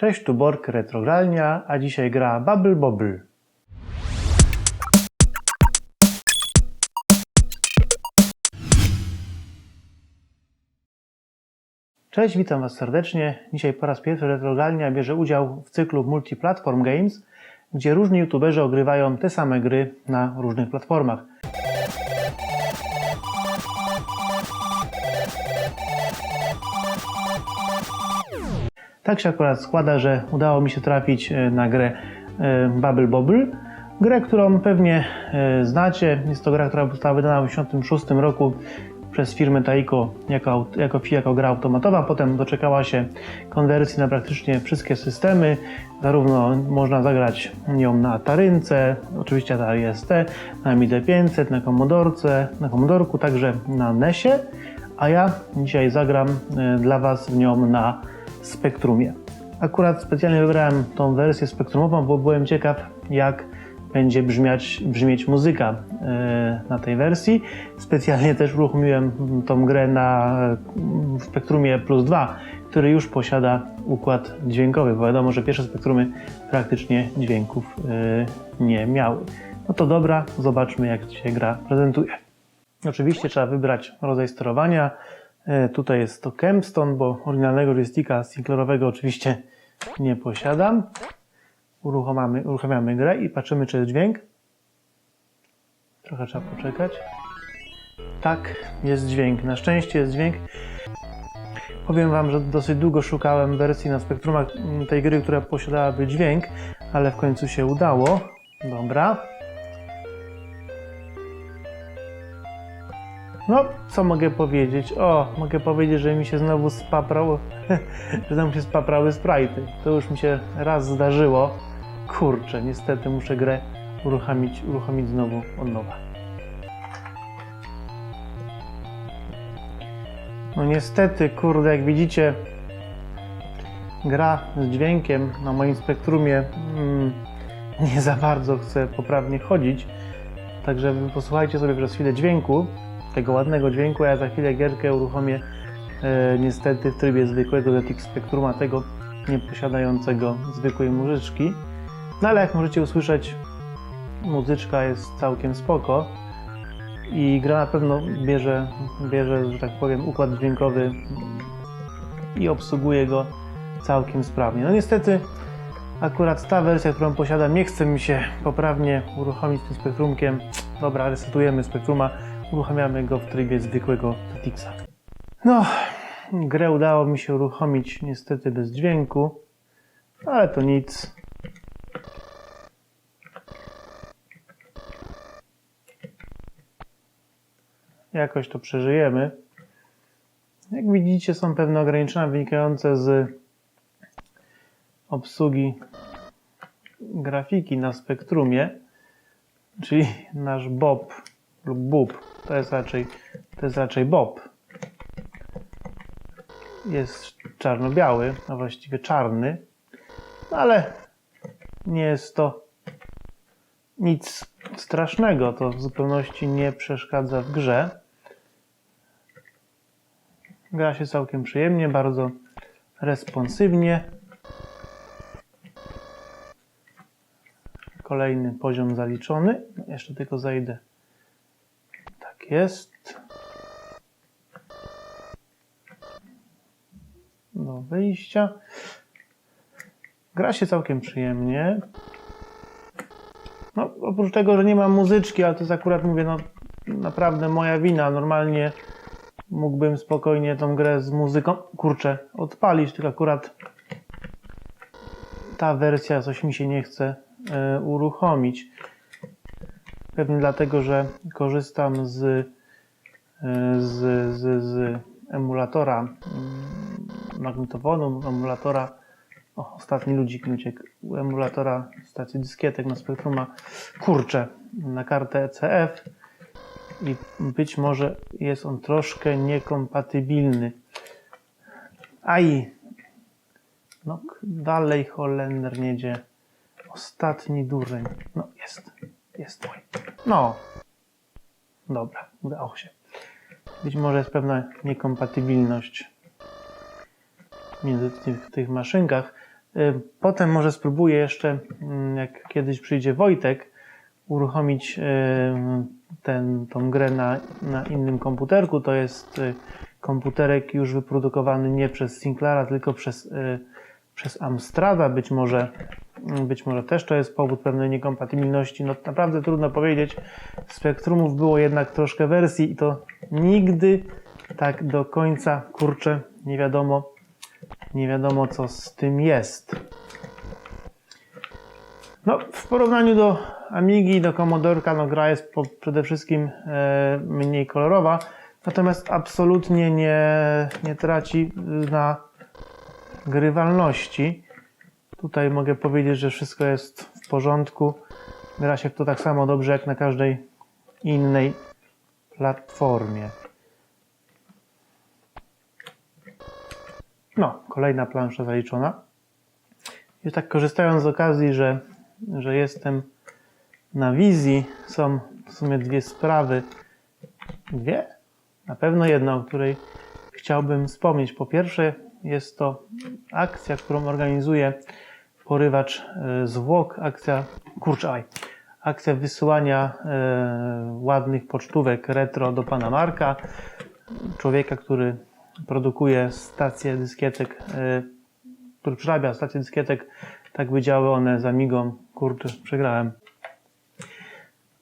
Cześć, tu Bork Retrogralnia, a dzisiaj gra Bubble Bobble. Cześć, witam Was serdecznie. Dzisiaj po raz pierwszy Retrogralnia bierze udział w cyklu Multiplatform Games, gdzie różni youtuberzy ogrywają te same gry na różnych platformach. Tak się akurat składa, że udało mi się trafić e, na grę e, Bubble Bobble. Grę, którą pewnie e, znacie. Jest to gra, która została wydana w 1986 roku przez firmę Taiko jako, jako, jako gra automatowa. Potem doczekała się konwersji na praktycznie wszystkie systemy. Zarówno można zagrać nią na Atarynce, oczywiście Atari ST, na Amiga 500, na Commodorce, na Commodorku, także na NESie. A ja dzisiaj zagram dla Was w nią na Spektrumie. Akurat specjalnie wybrałem tą wersję spektrumową, bo byłem ciekaw, jak będzie brzmiać, brzmieć muzyka e, na tej wersji. Specjalnie też uruchomiłem tą grę na Spektrumie Plus 2, który już posiada układ dźwiękowy, bo wiadomo, że pierwsze Spektrumy praktycznie dźwięków e, nie miały. No to dobra, zobaczmy jak się gra prezentuje. Oczywiście trzeba wybrać rodzaj sterowania. E, Tutaj jest to Kempstone, bo oryginalnego joysticka singlerowego oczywiście nie posiadam. Uruchamiamy, uruchamiamy grę i patrzymy, czy jest dźwięk. Trochę trzeba poczekać. Tak, jest dźwięk. Na szczęście jest dźwięk. Powiem Wam, że dosyć długo szukałem wersji na spektrumach tej gry, która posiadałaby dźwięk, ale w końcu się udało. Dobra. No, co mogę powiedzieć? O, mogę powiedzieć, że mi się znowu spaprał, że znowu się spaprały sprite'y. To już mi się raz zdarzyło. Kurczę, niestety muszę grę uruchomić, uruchomić znowu od nowa. No niestety, kurde, jak widzicie, gra z dźwiękiem na moim spektrumie mm, nie za bardzo chce poprawnie chodzić. Także posłuchajcie sobie przez chwilę dźwięku, tego ładnego dźwięku, ja za chwilę gierkę uruchomię e, niestety w trybie zwykłego ZX Spectruma, tego nie posiadającego zwykłej muzyczki. No ale jak możecie usłyszeć, muzyczka jest całkiem spoko i gra na pewno bierze, bierze, że tak powiem, układ dźwiękowy i obsługuje go całkiem sprawnie. No niestety akurat ta wersja, którą posiadam, nie chce mi się poprawnie uruchomić tym spektrumkiem. Dobra, resetujemy spektruma, uruchamiamy go w trybie zwykłego ZX-a. No, grę udało mi się uruchomić niestety bez dźwięku, ale to nic. Jakoś to przeżyjemy. Jak widzicie, są pewne ograniczenia wynikające z obsługi grafiki na spektrumie, czyli nasz Bob lub Bub, to jest raczej, to jest raczej Bob. Jest czarno-biały, a właściwie czarny, no ale nie jest to nic strasznego, to w zupełności nie przeszkadza w grze. Gra się całkiem przyjemnie, bardzo responsywnie. Kolejny poziom zaliczony. Jeszcze tylko zejdę. Jest. Do wyjścia. Gra się całkiem przyjemnie. No, oprócz tego, że nie mam muzyczki, ale to jest akurat, mówię, no naprawdę moja wina. Normalnie mógłbym spokojnie tą grę z muzyką, kurczę, odpalić, tylko akurat ta wersja coś mi się nie chce e, uruchomić. Pewnie dlatego, że korzystam z, e, z, z, z emulatora mm, magnetofonu, emulatora o, ostatni ludzik mi uciekł. Emulatora stacji dyskietek na Spectruma. Kurczę, na kartę ECF i być może jest on troszkę niekompatybilny. Aj! No, dalej Holender nie idzie. Ostatni dureń. No, jest. Jest mój. No. Dobra, udało się. Być może jest pewna niekompatybilność między tych, tych maszynkach. Y, Potem może spróbuję jeszcze, mm, jak kiedyś przyjdzie Wojtek, uruchomić y, ten, tą grę na, na innym komputerku. To jest y, komputerek już wyprodukowany nie przez Sinclaira, tylko przez, przez Amstrada. Być może, być może też to jest powód pewnej niekompatybilności. No naprawdę trudno powiedzieć. Spektrumów było jednak troszkę wersji i to nigdy tak do końca, kurczę, nie wiadomo, nie wiadomo co z tym jest. No, w porównaniu do Amigi, do Commodorka, no gra jest po, przede wszystkim e, mniej kolorowa, natomiast absolutnie nie, nie traci na grywalności. Tutaj mogę powiedzieć, że wszystko jest w porządku. Gra się w to tak samo dobrze jak na każdej innej platformie. No, kolejna plansza zaliczona. I tak korzystając z okazji, że, że jestem na wizji, są w sumie dwie sprawy. Dwie? Na pewno jedna, o której chciałbym wspomnieć. Po pierwsze, jest to akcja, którą organizuje porywacz e, zwłok. Akcja, kurczę, aj, akcja wysyłania e, ładnych pocztówek retro do pana Marka, człowieka, który produkuje stację dyskietek, e, który przerabia stację dyskietek, tak by działy one z Amigą. Kurczę, przegrałem.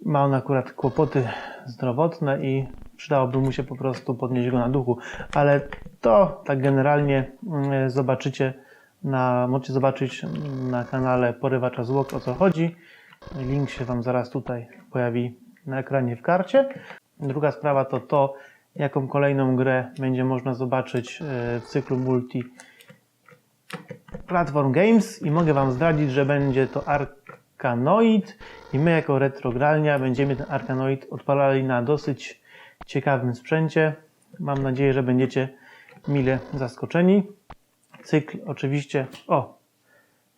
Ma on akurat kłopoty zdrowotne i przydałoby mu się po prostu podnieść go na duchu, ale to tak generalnie mm, zobaczycie na, możecie zobaczyć na kanale Porywacza Zwłok o co chodzi. Link się Wam zaraz tutaj pojawi na ekranie w karcie. Druga sprawa to to, jaką kolejną grę będzie można zobaczyć e, w cyklu multi Platform Games i mogę Wam zdradzić, że będzie to Arkanoid i my jako Retrogralnia będziemy ten Arkanoid odpalali na dosyć ciekawym sprzęcie. Mam nadzieję, że będziecie mile zaskoczeni. Cykl oczywiście, o,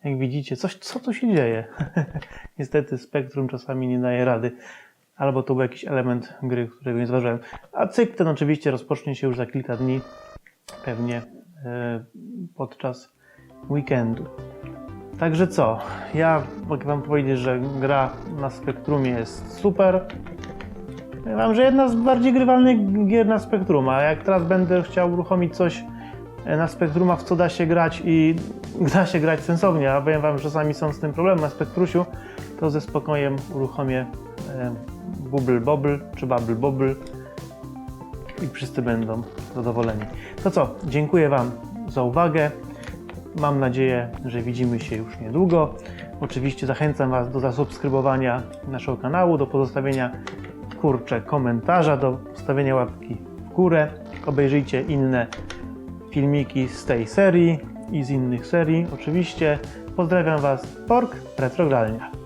jak widzicie, coś, co tu się dzieje? Niestety spektrum czasami nie daje rady. Albo to był jakiś element gry, którego nie zauważyłem. A cykl ten oczywiście rozpocznie się już za kilka dni, pewnie e, podczas weekendu. Także co? Ja mogę Wam powiedzieć, że gra na Spektrumie jest super. Powiem Wam, że jedna z bardziej grywalnych gier na Spektrum, a jak teraz będę chciał uruchomić coś na Spektruma, w co da się grać i da się grać sensownie, a powiem Wam, że czasami są z tym problemy na Spektrusiu, to ze spokojem uruchomię e, Bubble Bobble czy Bubble Bobble i wszyscy będą zadowoleni. To co? Dziękuję Wam za uwagę. Mam nadzieję, że widzimy się już niedługo. Oczywiście zachęcam Was do zasubskrybowania naszego kanału, do pozostawienia kurczę komentarza, do postawienia łapki w górę. Obejrzyjcie inne filmiki z tej serii i z innych serii. Oczywiście pozdrawiam Was, Pork Retrogralnia.